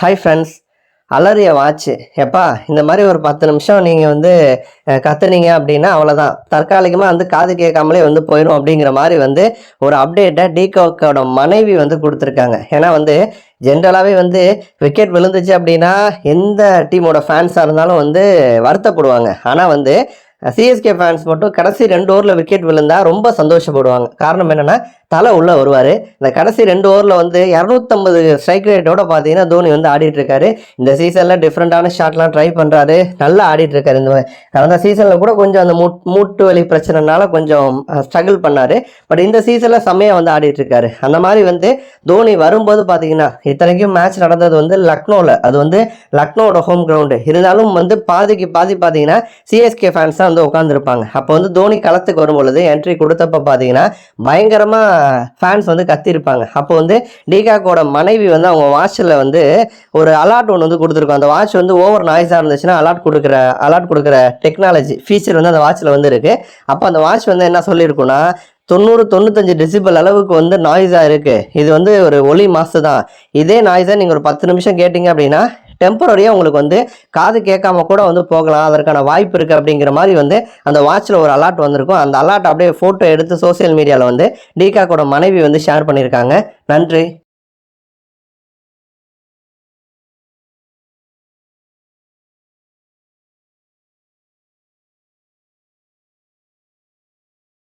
Hi friends அலறிய watch எப்பா இந்த மாதிரி ஒரு பத்து நிமிஷம் நீங்கள் வந்து கத்துனீங்க அப்படின்னா அவ்வளோதான் தற்காலிகமாக வந்து காது கேட்காமலே வந்து போயிடும் அப்படிங்கிற மாதிரி வந்து ஒரு அப்டேட்டை டீகோக்கோட மனைவி வந்து கொடுத்துருக்காங்க. ஏன்னா வந்து ஜென்ரலாகவே வந்து விக்கெட் விழுந்துச்சு அப்படின்னா எந்த டீமோட ஃபேன்ஸாக இருந்தாலும் வந்து வருத்தப்படுவாங்க. ஆனால் வந்து சிஎஸ்கே ஃபேன்ஸ் மட்டும் கடைசி ரெண்டு ஓவரில் விக்கெட் விழுந்தா ரொம்ப சந்தோஷப்படுவாங்க. காரணம் என்னென்னா தலை உள்ளே வருவார். இந்த கடைசி ரெண்டு ஓவரில் வந்து இரநூத்தம்பது ஸ்ட்ரைக் ரேட்டோட பார்த்தீங்கன்னா தோனி வந்து ஆடிட்டு இருக்காரு. இந்த சீசனில் டிஃப்ரெண்ட்டான ஷாட்லாம் ட்ரை பண்ணுறாரு நல்லா ஆடிட்டு இருக்காரு. இந்த கடந்த சீசனில் கூட கொஞ்சம் அந்த மூட் மூட்டு வலி பிரச்சனைனால கொஞ்சம் ஸ்ட்ரகிள் பண்ணார். பட் இந்த சீசனில் செம்மையாக வந்து ஆடிட்டுருக்காரு அந்த மாதிரி வந்து தோனி வரும்போது பார்த்தீங்கன்னா இத்தனைக்கும் மேட்ச் நடந்தது வந்து லக்னோவில் அது வந்து லக்னோவோட ஹோம் கிரவுண்டு இருந்தாலும் வந்து பாதிக்கு பாதி பார்த்தீங்கன்னா சிஎஸ்கே ஃபேன்ஸ் தான் வந்து உட்காந்துருப்பாங்க அப்போ வந்து தோனி களத்துக்கு வரும்பொழுது என்ட்ரி கொடுத்தப்ப பார்த்தீங்கன்னா பயங்கரமாக ஃபேன்ஸ் வந்து கத்திருப்பாங்க அப்போ வந்து டிகாக்கோட மனைவி வந்து அவங்க வாட்சில் வந்து ஒரு அலாட் ஒன்று வந்து கொடுத்துருக்கோம். அந்த வாட்ச் வந்து ஓவர் நாய்ஸாக இருந்துச்சுன்னா அலாட் கொடுக்குற அலாட் கொடுக்குற டெக்னாலஜி ஃபீச்சர் வந்து அந்த வாட்சில் வந்து இருக்குது அப்போ அந்த வாட்ச் வந்து என்ன சொல்லியிருக்குன்னா தொண்ணூறு தொண்ணூத்தஞ்சு டெசிபல் அளவுக்கு வந்து நாய்ஸாக இருக்குது இது வந்து ஒரு ஒலி மாசு தான். இதே நாய்ஸை நீங்கள் ஒரு பத்து நிமிஷம் கேட்டிங்க அப்படின்னா டெம்பரரியாக உங்களுக்கு வந்து காது கேட்காம கூட வந்து போகலாம். அதற்கான வாய்ப்பு இருக்குது அப்படிங்கிற மாதிரி வந்து அந்த வாட்சில் ஒரு அலாட் வந்திருக்கும். அந்த அலாட் அப்படியே ஃபோட்டோ எடுத்து சோஷியல் மீடியாவில் வந்து டீகாக்கோட மனைவி வந்து ஷேர் பண்ணியிருக்காங்க. நன்றி.